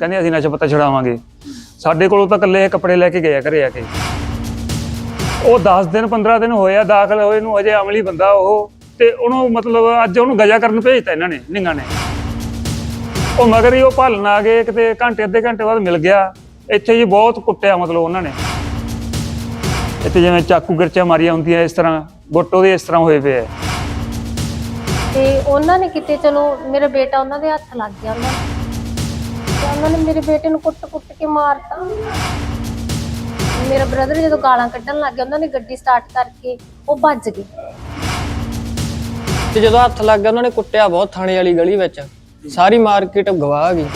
ਕਹਿੰਦੇ ਅਸੀਂ ਨਸ਼ਾ ਪੱਤਾ ਛਡਾਵਾਂਗੇ। ਸਾਡੇ ਕੋਲੋਂ ਤਾਂ ਇਕੱਲੇ ਕੱਪੜੇ ਲੈ ਕੇ ਗਏ ਆ ਘਰੇ ਆ ਕੇ। ਉਹ 10 ਦਿਨ 15 ਦਿਨ ਹੋਏ ਦਾਖਲ ਹੋਏ ਨੂੰ ਅਜੇ ਅਮਲੀ ਬੰਦਾ ਉਹ, ਤੇ ਉਹਨੂੰ ਮਤਲਬ ਅੱਜ ਉਹਨੂੰ ਗਜਾ ਕਰਨ ਭੇਜਤਾ ਇਹਨਾਂ ਨੇ, ਨਿੰਗਾ ਨੇ। ਉਹ ਮਗਰ ਹੀ ਉਹ ਭਾਲਣ ਆ ਗਏ, ਕਿਤੇ ਘੰਟੇ, ਅੱਧੇ ਘੰਟੇ ਬਾਅਦ ਮਿਲ ਗਿਆ। ਇੱਥੇ ਜੀ ਬਹੁਤ ਕੁੱਟਿਆ ਮਤਲਬ ਉਹਨਾਂ ਨੇ। ਇੱਥੇ ਜਿਵੇਂ ਚਾਕੂ ਗਿਰਚਾ ਮਾਰੀਆਂ ਹੁੰਦੀਆਂ ਇਸ ਤਰ੍ਹਾਂ ਗੁੱਟ ਉਹਦੇ ਇਸ ਤਰ੍ਹਾਂ ਹੋਏ ਪਏ ਆ। ਤੇ ਉਹਨਾਂ ਨੇ ਕਿਤੇ, ਚਲੋ, ਮੇਰਾ ਬੇਟਾ ਉਹਨਾਂ ਦੇ ਹੱਥ ਲੱਗ ਗਿਆ ਉਹਨਾਂ ਨੂੰ। ਉਹਨਾਂ ਨੇ ਮੇਰੇ ਬੇਟੇ ਨੂੰ ਕੁੱਟ-ਕੁੱਟ ਕੇ ਮਾਰਤਾ। ਮੇਰਾ ਬ੍ਰਦਰ ਜਦੋਂ ਗਾਲਾਂ ਕੱਢਣ ਲੱਗ ਗਿਆ, ਉਹਨਾਂ ਨੇ ਗੱਡੀ ਸਟਾਰਟ ਕਰਕੇ ਉਹ ਭੱਜ ਗਏ ਤੇ ਜਦੋਂ ਹੱਥ ਲੱਗ ਗਿਆ, ਉਹਨਾਂ ਨੇ ਕੁੱਟਿਆ ਬਹੁਤ ਥਾਣੇ ਵਾਲੀ ਗਲੀ ਵਿੱਚ। ਸਾਰੀ ਮਾਰਕੀਟ ਗਵਾਹ ਗਈ।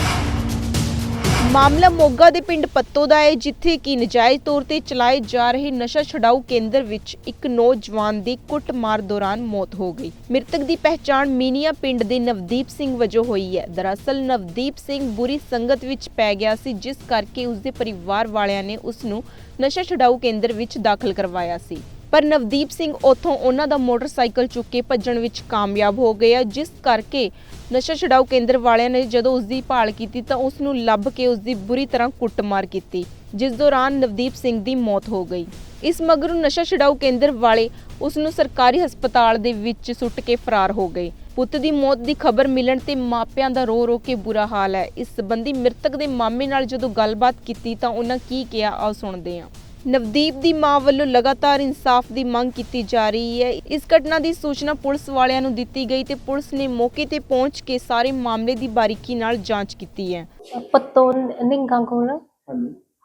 ਮਾਮਲਾ ਮੋਗਾ ਦੇ ਪਿੰਡ ਪੱਤੋ ਦਾ ਹੈ, ਜਿੱਥੇ ਕਿ ਨਜਾਇਜ਼ ਤੌਰ ਤੇ ਚਲਾਏ ਜਾ ਰਹੇ ਨਸ਼ਾ ਛਡਾਊ ਕੇਂਦਰ ਵਿੱਚ ਇੱਕ ਨੌਜਵਾਨ ਦੀ ਕੁੱਟਮਾਰ ਦੌਰਾਨ ਮੌਤ ਹੋ ਗਈ। ਮ੍ਰਿਤਕ ਦੀ ਪਹਿਚਾਣ ਮੀਨੀਆ ਪਿੰਡ ਦੇ ਨਵਦੀਪ ਸਿੰਘ ਵਜੋਂ ਹੋਈ ਹੈ। ਦਰਅਸਲ, ਨਵਦੀਪ ਸਿੰਘ ਬੁਰੀ ਸੰਗਤ ਵਿੱਚ ਪੈ ਗਿਆ ਸੀ, ਜਿਸ ਕਰਕੇ ਉਸਦੇ ਪਰਿਵਾਰ ਵਾਲਿਆਂ ਨੇ ਉਸ ਨੂੰ ਨਸ਼ਾ ਛਡਾਊ ਕੇਂਦਰ ਵਿੱਚ ਦਾਖਲ ਕਰਵਾਇਆ ਸੀ। ਪਰ ਨਵਦੀਪ ਸਿੰਘ ਉੱਥੋਂ ਉਹਨਾਂ ਦਾ ਮੋਟਰਸਾਈਕਲ ਚੁੱਕ ਕੇ ਭੱਜਣ ਵਿੱਚ ਕਾਮਯਾਬ ਹੋ ਗਿਆ ਜਿਸ ਕਰਕੇ ਨਸ਼ਾ ਛਡਾਊ ਕੇਂਦਰ ਵਾਲਿਆਂ ਨੇ ਜਦੋਂ ਉਸ ਦੀ ਭਾਲ ਕੀਤੀ ਤਾਂ ਉਸ ਨੂੰ ਲੱਭ ਕੇ ਉਸ ਦੀ ਬੁਰੀ ਤਰ੍ਹਾਂ ਕੁੱਟਮਾਰ ਕੀਤੀ, ਜਿਸ ਦੌਰਾਨ ਨਵਦੀਪ ਸਿੰਘ ਦੀ ਮੌਤ ਹੋ ਗਈ। ਇਸ ਮਗਰੋਂ ਨਸ਼ਾ ਛਡਾਊ ਕੇਂਦਰ ਵਾਲੇ ਉਸ ਨੂੰ ਸਰਕਾਰੀ ਹਸਪਤਾਲ ਦੇ ਵਿੱਚ ਸੁੱਟ ਕੇ ਫਰਾਰ ਹੋ ਗਏ। ਪੁੱਤ ਦੀ ਮੌਤ ਦੀ ਖਬਰ ਮਿਲਣ ਤੇ ਮਾਪਿਆਂ ਦਾ ਰੋ ਰੋ ਕੇ ਬੁਰਾ ਹਾਲ ਹੈ। ਇਸ ਸੰਬੰਧੀ ਮ੍ਰਿਤਕ ਦੇ ਮਾਮੇ ਨਾਲ ਜਦੋਂ ਗੱਲਬਾਤ ਕੀਤੀ ਤਾਂ ਉਹਨਾਂ ਕੀ ਕਿਹਾ, ਆਓ ਸੁਣਦੇ ਹਾਂ। ਨਵਦੀਪ ਦੀ ਮਾਂ ਵੱਲੋਂ ਲਗਾਤਾਰ ਇਨਸਾਫ ਦੀ ਮੰਗ ਕੀਤੀ ਜਾ ਰਹੀ ਹੈ। ਇਸ ਘਟਨਾ ਦੀ ਸੂਚਨਾ ਪੁਲਿਸ ਵਾਲਿਆਂ ਨੂੰ ਦਿੱਤੀ ਗਈ ਤੇ ਪੁਲਿਸ ਨੇ ਮੌਕੇ ਤੇ ਪਹੁੰਚ ਕੇ ਸਾਰੇ ਮਾਮਲੇ ਦੀ ਬਾਰੀਕੀ ਨਾਲ ਜਾਂਚ ਕੀਤੀ ਹੈ। ਪੱਤੋ ਨਿੰਗਾ ਕੋਲ।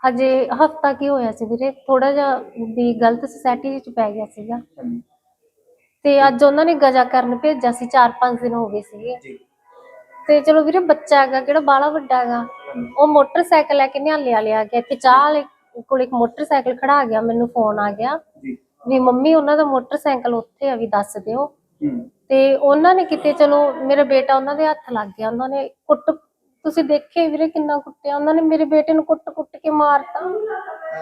ਹਾਂਜੀ। ਹਫਤਾ ਕੀ ਹੋਇਆ ਸੀ ਵੀਰੇ? ਥੋੜਾ ਜਿਹਾ ਵੀ ਗਲਤ ਸੋਸਾਇਟੀ ਵਿੱਚ ਪੈ ਗਿਆ ਸੀਗਾ। ਤੇ ਅੱਜ ਉਹਨਾਂ ਨੇ ਗਜਾ ਕਰਨ ਭੇਜਿਆ ਸੀ 4-5 ਦਿਨ ਹੋ ਗਏ ਸੀਗੇ। ਜੀ। ਤੇ ਚਲੋ ਵੀਰੇ ਬੱਚਾ ਹੈਗਾ ਕਿਹੜਾ ਬਾਲਾ ਵੱਡਾ ਹੈਗਾ। ਉਹ ਮੋਟਰਸਾਈਕਲ ਲੈ ਕੇ ਨਿਹਾਲਿਆ ਲਿਆ ਗਿਆ ਇੱਥੇ ਚਾਹ ਵਾਲੇ ਕੋਲ ਇੱਕ ਮੋਟਰਸਾਈਕਲ ਖੜਾ ਗਿਆ ਮੈਨੂੰ ਫੋਨ ਆ ਗਿਆ ਵੀ ਮੰਮੀ ਉਹਨਾਂ ਦਾ ਮੋਟਰਸਾਈਕਲ ਉੱਥੇ ਆ ਵੀ ਦੱਸ ਦਿਓ। ਤੇ ਉਹਨਾਂ ਨੇ ਕਿਤੇ ਚਲੋ ਮੇਰਾ ਬੇਟਾ ਉਹਨਾਂ ਦੇ ਹੱਥ ਲੱਗ ਗਿਆ ਉਹਨਾਂ ਨੇ ਕੁੱਟ ਤੁਸੀਂ ਦੇਖੇ ਵੀਰੇ ਕਿੰਨਾ ਕੁੱਟਿਆ ਉਹਨਾਂ ਨੇ ਮੇਰੇ ਬੇਟੇ ਨੂੰ ਕੁੱਟ-ਕੁੱਟ ਕੇ ਮਾਰਤਾ।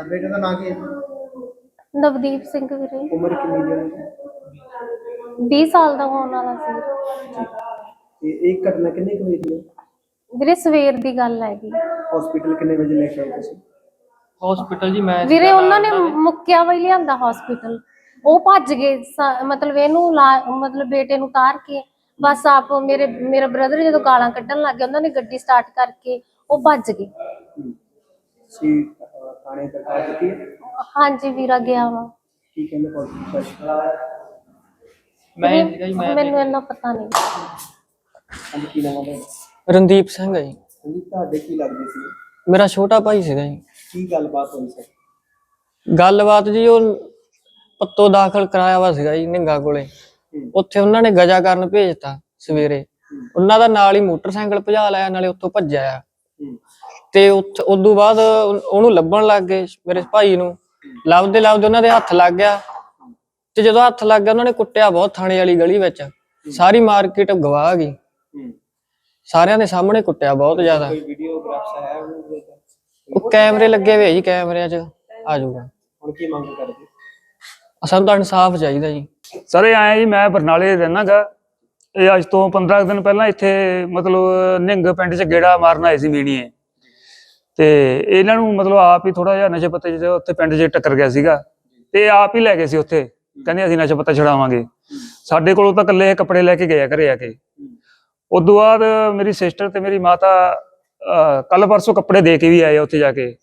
ਬੇਟੇ ਦਾ ਨਾਂ ਕੀ ਹੈ? ਨਵਦੀਪ ਸਿੰਘ ਵੀਰੇ। ਉਮਰ ਕਿੰਨੀ ਦੀ ਹੈ? 20 ਸਾਲ ਦਾ ਹੋਣ ਵਾਲਾ ਸੀ। ਇਹ ਘਟਨਾ ਕਿੰਨੇ ਕੁ ਹੋਈ ਦੀ ਹੈ? ਵੀਰੇ ਸਵੇਰ ਦੀ ਗੱਲ ਹੈਗੀ। ਹਸਪੀਟਲ ਕਿੰਨੇ ਵਜੇ ਲੈ ਕੇ ਆਏ ਤੁਸੀਂ? ਹਸਪੀਟਲ ਜੀ ਮੈਂ ਵੀਰੇ ਉਹਨਾਂ ਨੇ ਮੁੱਕਿਆ ਵਈ ਲਿਆਂਦਾ ਹਸਪੀਟਲ ਉਹ ਭੱਜ ਗਏ ਸ- ਮਤਲਬ ਇਹਨੂੰ ਲਾ- ਮਤਲਬ ਬੇਟੇ ਨੂੰ ਉਤਾਰ ਕੇ ਬਸ ਆਪ ਮੇਰੇ ਮੇਰਾ ਬ੍ਰਦਰ ਜਦੋਂ ਗਾਲਾਂ ਕੱਢਣ ਲੱਗ ਗਿਆ ਉਹਨਾਂ ਨੇ ਗੱਡੀ ਸਟਾਰਟ ਕਰਕੇ ਉਹ ਭੱਜ ਗਏ। ਸੀ ਹੈ? ਹਾਂਜੀ ਵੀਰਾ ਗਿਆ ਵਾ। ਕੀ ਕਹਿੰਦੇ ਪੁਲਿਸ ਪ੍ਰਸ਼ਾਸਨ ਮੈਂ ਸੀਗਾ ਜੀ ਮੈਂ ਮੈਨੂੰ ਇੰਨਾ ਪਤਾ ਨਹੀਂ। ਹਾਂਜੀ ਕੀ ਨਾਮ ਹੈ? ਰਣਦੀਪ ਸਿੰਘ ਹੈ ਜੀ। ਹਾਂਜੀ ਤੁਹਾਡੇ ਕੀ ਲੱਗਦੇ ਸੀ? ਮੇਰਾ ਛੋਟਾ ਭਾਈ ਸੀਗਾ ਜੀ। ਕੀ ਗੱਲਬਾਤ ਹੋਈ ਸਰ ਗੱਲਬਾਤ ਜੀ ਉਹ ਪੱਤੋ ਦਾਖਲ ਕਰਾਇਆ ਵਾ ਸੀਗਾ ਜੀ ਨਿੰਗਾ ਕੋਲੇ। ਉੱਥੇ ਉਹਨਾਂ ਨੇ ਗਜਾ ਕਰਨ ਭੇਜਤਾ ਸਵੇਰੇ। ਉਹਨਾਂ ਦਾ ਨਾਲ ਹੀ ਮੋਟਰਸਾਈਕਲ ਭਜਾ ਲਿਆ ਨਾਲੇ ਉੱਥੋਂ ਭੱਜਿਆ ਆ। ਤੇ ਉੱਥ- ਉਦੋਂ ਬਾਅਦ ਉਹ- ਉਹਨੂੰ ਲੱਭਣ ਲੱਗ ਗਏ ਮੇਰੇ ਭਾਈ ਨੂੰ। ਲੱਭਦੇ ਲੱਭਦੇ ਉਹਨਾਂ ਦੇ ਹੱਥ ਲੱਗ ਗਿਆ। ਤੇ ਜਦੋਂ ਹੱਥ ਲੱਗ ਗਿਆ ਉਹਨਾਂ ਨੇ ਕੁੱਟਿਆ ਬਹੁਤ ਥਾਣੇ ਵਾਲੀ ਗਲੀ ਵਿੱਚ। ਸਾਰੀ ਮਾਰਕੀਟ ਗਵਾਹ ਗਈ। ਸਾਰਿਆਂ ਦੇ ਸਾਹਮਣੇ ਕੁੱਟਿਆ ਬਹੁਤ ਜ਼ਿਆਦਾ। ਕੋਈ ਵੀਡੀਓਗ੍ਰਾਫਸ ਹੈ ਕੈਮਰੇ ਲੱਗੇ ਹੋਏ ਜੀ ਕੈਮਰਿਆਂ 'ਚ। ਆ ਜਾਊਗਾ। ਹੁਣ ਕੀ ਮੰਗ ਕਰਦੇ? ਸਾਨੂੰ ਤਾਂ ਇਨਸਾਫ ਚਾਹੀਦਾ ਜੀ। ਸਰ ਇਹ ਆਇਆ ਜੀ ਮੈਂ ਬਰਨਾਲੇ ਰਹਿਣਾਗਾ ਇਹ ਅੱਜ ਤੋਂ 15 ਕੁ ਦਿਨ ਪਹਿਲਾਂ ਇੱਥੇ ਮਤਲਬ ਨਿੰਗ ਪਿੰਡ 'ਚ ਗੇੜਾ ਮਾਰਨ ਆਏ ਸੀ ਮੀਣੀਏ ਤੇ ਇਹਨਾਂ ਨੂੰ ਮਤਲਬ ਆਪ ਹੀ ਥੋੜਾ ਜਿਹਾ ਨਸ਼ੇ ਪੱਤੇ 'ਚ ਉੱਥੇ ਪਿੰਡ 'ਚ ਟੱਕਰ ਗਿਆ ਸੀਗਾ। ਤੇ ਆਪ ਹੀ ਲੈ ਗਏ ਸੀ ਉੱਥੇ। ਕਹਿੰਦੇ ਅਸੀਂ ਨਸ਼ਾ ਪੱਤਾ ਛਡਾਵਾਂਗੇ। ਸਾਡੇ ਕੋਲੋਂ ਤਾਂ ਇਕੱਲੇ ਕੱਪੜੇ ਲੈ ਕੇ ਗਏ ਆ ਘਰੇ ਆ ਕੇ। ਉਦੋਂ ਬਾਅਦ ਮੇਰੀ ਸਿਸਟਰ ਤੇ ਮੇਰੀ ਮਾਤਾ ਕੱਲ ਪਰਸੋਂ ਕੱਪੜੇ ਦੇ ਕੇ ਵੀ ਆਏ ਉੱਥੇ ਜਾ ਕੇ।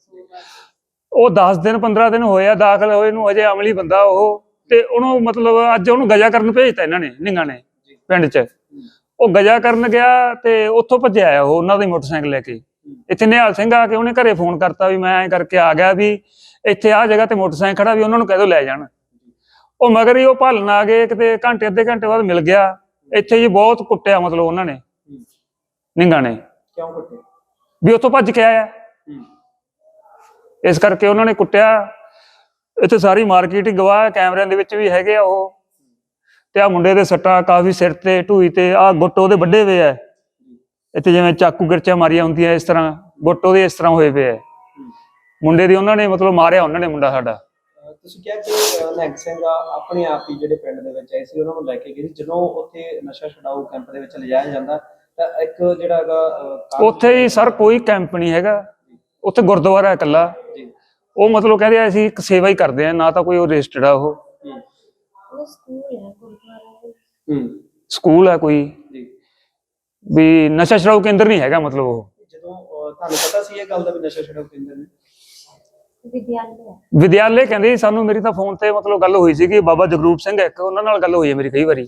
ਉਹ 10 ਦਿਨ 15 ਦਿਨ ਹੋਏ ਆ ਦਾਖਲ ਹੋਏ ਨੂੰ ਅਜੇ ਅਮਲੀ ਬੰਦਾ ਉਹ ਤੇ ਉਹਨੂੰ ਮਤਲਬ ਅੱਜ ਉਹਨੂੰ ਗਜਾ ਕਰਨ ਭੇਜਤਾ ਇਹਨਾਂ ਨੇ ਨਿੰਗਾ ਨੇ ਪਿੰਡ 'ਚ। ਉਹ ਗਜਾ ਕਰਨ ਗਿਆ ਤੇ ਉੱਥੋਂ ਭੱਜਿਆ ਆਇਆ ਉਹ ਉਹਨਾਂ ਦਾ ਮੋਟਰਸਾਈਕਲ ਲੈ ਕੇ। ਇੱਥੇ ਨਿਹਾਲ ਸਿੰਘ ਆ ਕੇ ਉਹਨੇ ਘਰੇ ਫੋਨ ਕਰਤਾ ਵੀ ਮੈਂ ਐਂ ਕਰਕੇ ਆ ਗਿਆ ਵੀ ਇੱਥੇ ਆ ਜਗ੍ਹਾ ਤੇ ਮੋਟਰਸਾਈਕਲ ਖੜਾ ਵੀ ਉਹਨਾਂ ਨੂੰ ਕਹਿ ਦਿਓ ਲੈ ਜਾਣ। ਉਹ ਮਗਰ ਹੀ ਉਹ ਭਾਲਣ ਆ ਗਏ ਕਿਤੇ ਘੰਟੇ ਅੱਧੇ ਘੰਟੇ ਬਾਅਦ ਮਿਲ ਗਿਆ। ਇੱਥੇ ਜੀ ਬਹੁਤ ਕੁੱਟਿਆ ਮਤਲਬ ਉਹਨਾਂ ਨੇ ਨਿੰਗਾ ਨੇ। ਕਿਉਂ ਕੁੱਟੇ ਵੀ ਉੱਥੋਂ ਭੱਜ ਕੇ ਆਇਆ। ਇਸ ਕਰਕੇ ਉਹਨਾਂ ਨੇ ਕੁੱਟਿਆ। ਇੱਥੇ ਸਾਰੀ ਮਾਰਕੀਟ ਹੀ ਗਵਾਹ ਕੈਮਰਿਆਂ ਦੇ ਵਿੱਚ ਵੀ ਹੈਗੇ ਆ ਉਹ। ਤੇ ਆ ਮੁੰਡੇ ਦੇ ਸੱਟਾਂ ਕਾਫੀ ਸਿਰ ਤੇ ਢੂਈ ਤੇ ਆ ਗੁੱਟ ਉਹਦੇ ਵੱਡੇ ਹੋਏ ਆ। ਇੱਥੇ ਜਿਵੇਂ ਚਾਕੂ ਗਿਰਚਾ ਮਾਰੀਆਂ ਹੁੰਦੀਆਂ ਇਸ ਤਰ੍ਹਾਂ ਗੁੱਟ ਉਹਦੇ ਇਸ ਤਰ੍ਹਾਂ ਹੋਏ ਪਏ ਆ। ਮੁੰਡੇ ਦੀ ਉਹਨਾਂ ਨੇ ਮਤਲਬ ਮਾਰਿਆ ਉਹਨਾਂ ਨੇ ਮੁੰਡਾ ਸਾਡਾ। ਤੁਸੀਂ ਕਿਹਾ ਕਿ ਅਹ, ਸਿੰਘ ਆਪਣੇ ਆਪ ਹੀ ਜਿਹੜੇ ਪਿੰਡ ਦੇ ਵਿੱਚ ਆਏ ਸੀ ਉਹਨਾਂ ਨੂੰ ਲੈ ਕੇ ਗਏ ਸੀ। ਜਦੋਂ ਉੱਥੇ ਨਸ਼ਾ ਛਡਾਊ ਕੈਂਪ ਦੇ ਵਿੱਚ ਲਿਜਾਇਆ ਜਾਂਦਾ ਤਾਂ ਇੱਕ ਜਿਹੜਾ ਹੈਗਾ ਉੱਥੇ ਹੀ ਸਰ ਕੋਈ ਕੈਂਪ ਨਹੀਂ ਹੈਗਾ। ਉੱਥੇ ਗੁਰਦੁਆਰਾ ਹੈ ਇਕੱਲਾ। ਜੀ। ਉਹ ਮਤਲਬ ਕਹਿੰਦੇ ਆ ਅਸੀਂ ਇੱਕ ਸੇਵਾ ਹੀ ਕਰਦੇ ਆ ਨਾ ਤਾਂ ਕੋਈ ਉਹ ਰਜਿਸਟਰਡ ਆ ਉਹ। ਸਕੂਲ ਹੈ ਗੁਰਦੁਆਰਾ ਹੂੰ। ਸਕੂਲ ਹੈ ਕੋਈ। ਜੀ। ਵੀ ਨਸ਼ਾ ਛਡਾਊ ਕੇਂਦਰ ਨਹੀਂ ਹੈਗਾ ਮਤਲਬ ਉਹ। ਜਦੋਂ ਅਹ, ਤੁਹਾਨੂੰ ਪਤਾ ਸੀ ਇਹ ਗੱਲ ਦਾ ਵੀ ਨਸ਼ਾ ਛਡਾਊ ਕੇਂਦਰ ਨੇ? ਵਿਦਿਆਲਿਆ ਵਿਦਿਆਲੇ ਕਹਿੰਦੇ ਸੀ ਸਾਨੂੰ ਮੇਰੀ ਤਾਂ ਫੋਨ ਤੇ ਮਤਲਬ ਗੱਲ ਹੋਈ ਸੀਗੀ ਬਾਬਾ ਜਗਰੂਪ ਸਿੰਘ ਇੱਕ ਉਹਨਾਂ ਨਾਲ ਗੱਲ ਹੋਈ ਹੈ ਮੇਰੀ ਕਈ ਵਾਰੀ।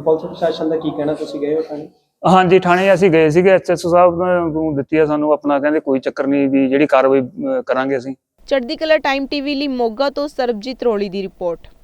ਪੁਲਿਸ ਪ੍ਰਸ਼ਾਸਨ ਦਾ ਕੀ ਕਹਿਣਾ ਤੁਸੀਂ ਗਏ ਹੋ ਥਾਣੇ? ਹਾਂਜੀ ਥਾਣੇ ਅਸੀਂ ਗਏ ਸੀਗੇ ਐਸਐਸਓ ਸਾਹਿਬ ਨੂੰ ਦਿੱਤੀ ਆ ਸਾਨੂੰ ਆਪਣਾ ਕਹਿੰਦੇ ਕੋਈ ਚੱਕਰ ਨਹੀਂ ਵੀ ਜਿਹੜੀ ਕਾਰਵਾਈ ਅਹ, ਕਰਾਂਗੇ ਅਸੀਂ। ਚੜ੍ਹਦੀ ਕਲਾ ਟਾਈਮ ਟੀਵੀ ਲਈ ਮੋਗਾ ਤੋਂ ਸਰਬਜੀਤ ਰੋਲੀ ਦੀ ਰਿਪੋਰਟ।